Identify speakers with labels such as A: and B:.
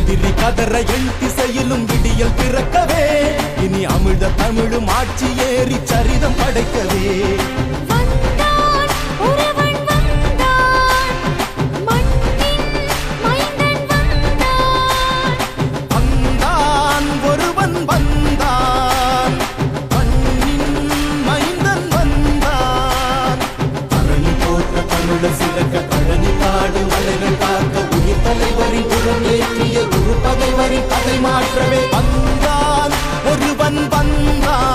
A: எதிரி கதற என் திசையிலும் விடியல் பிறக்கவே. இனி அமிழ்த தமிழும் ஆட்சி ஏறி சரிதம் படைக்கவே. சிறக்க பழனி பாடு மலைகள் மாற்றவே வந்தான். ஒருவன் வந்தான்.